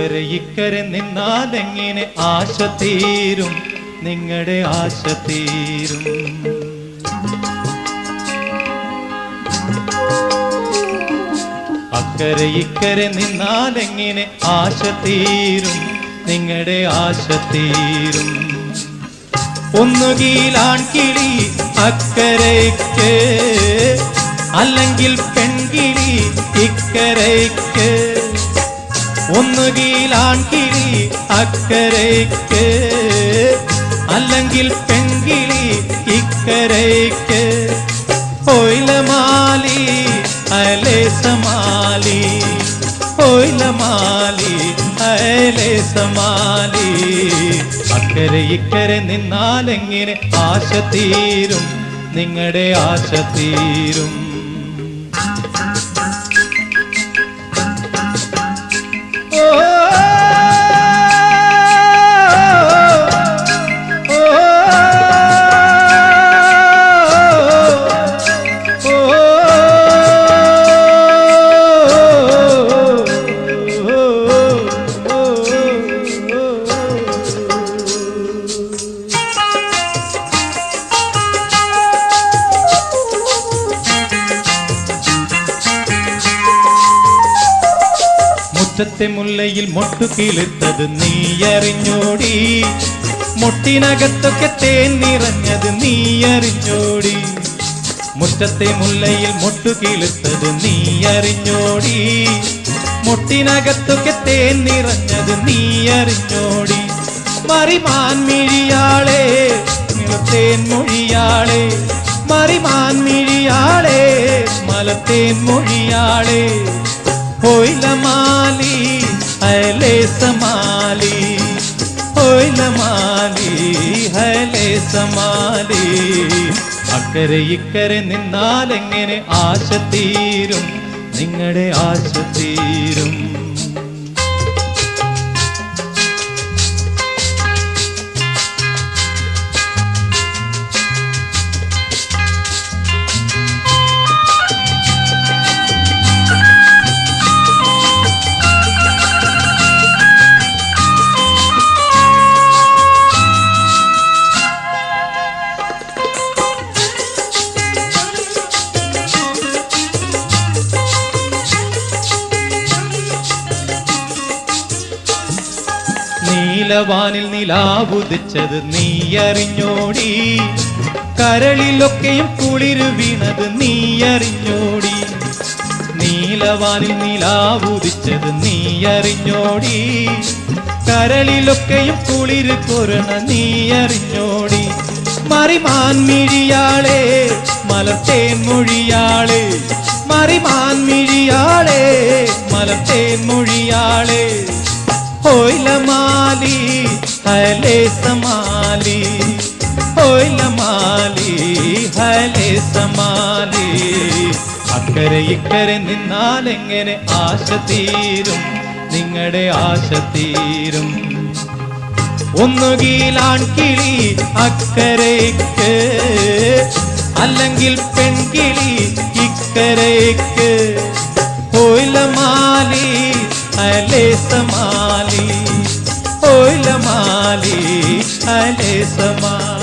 അക്കരെ ഇക്കരെ നിന്നാലെങ്ങനെ ആശ തീരും? നിങ്ങളുടെ ആശ തീരും. അക്കരെ ഇക്കരെ നിന്നാലെങ്ങനെ ആശ തീരും? നിങ്ങളുടെ ആശ തീരും. ഒന്നുകീലാൺ കിളി അക്കരയ്ക്ക് അല്ലെങ്കിൽ പെൺകിളി ഇക്കരയ്ക്ക്. ഒന്നുകിൽ ആൺകിളി അക്കരയ്ക്ക് അല്ലെങ്കിൽ പെൺകിളി ഇക്കരയ്ക്ക്. ഒയിലമാലി അലേസമാലി. ഒയിലമാലി അലേ സമാലി അക്കരെ ഇക്കരെ നിന്നാലെങ്ങനെ ആശ തീരും? നിങ്ങളുടെ ആശ തീരും. മുറ്റത്തെ മുല്ലയിൽ മൊട്ടു നീ അറിഞ്ഞോടി മുട്ടിനകത്തൊക്കെ തേൻ നിറഞ്ഞത് നീ അറിഞ്ഞോടി മുറ്റത്തെ മുല്ലയിൽ മൊട്ടു നീ അറിഞ്ഞോടി മുട്ടിനകത്തൊക്കെ തേൻ നിറഞ്ഞത് നീ അറിഞ്ഞോടി മറിമാൻ മിഴിയാളെ നിലത്തേൻ മൊഴിയാളെ. മറിമാൻ മിഴിയാളെ മലത്തേൻ മൊഴിയാളെ. അക്കരെ ഇക്കരെ നിന്നാലെങ്ങനെ ആശ തീരും നിങ്ങളുടെ ആശ തീരും നീലവാനിൽ നിലാവുദിച്ചത് നീ അറിഞ്ഞോടി കരളിലൊക്കെയും കുളിരു വീണത് നീ അറിഞ്ഞോടി നീലവാനിൽ നിലാവുദിച്ചത് നീ അറിഞ്ഞോടി കരളിലൊക്കെയും കുളിര് കൊരണ നീ അറിഞ്ഞോടി മറിമാൻ മിഴിയാളെ മലത്തേൻ മൊഴിയാളെ. മറിമാൻ മിഴിയാളെ. ഹോയിലമാലി ഹലേ സമാലി ഹോയിലമാലി ഹലേ സമാലി അക്കരെ ഇക്കരെ നിന്നാലെങ്ങനെ ആശ തീരും? നിങ്ങളുടെ ആശ തീരും. ഒന്നുകീലാൺ കിളി അക്കരയ്ക്ക് അല്ലെങ്കിൽ പെൺകിളി ഇക്കരയ്ക്ക് ഹോയിലമാലി അലേ സമാലി ഹോയിലമാലി അലേ സമാലി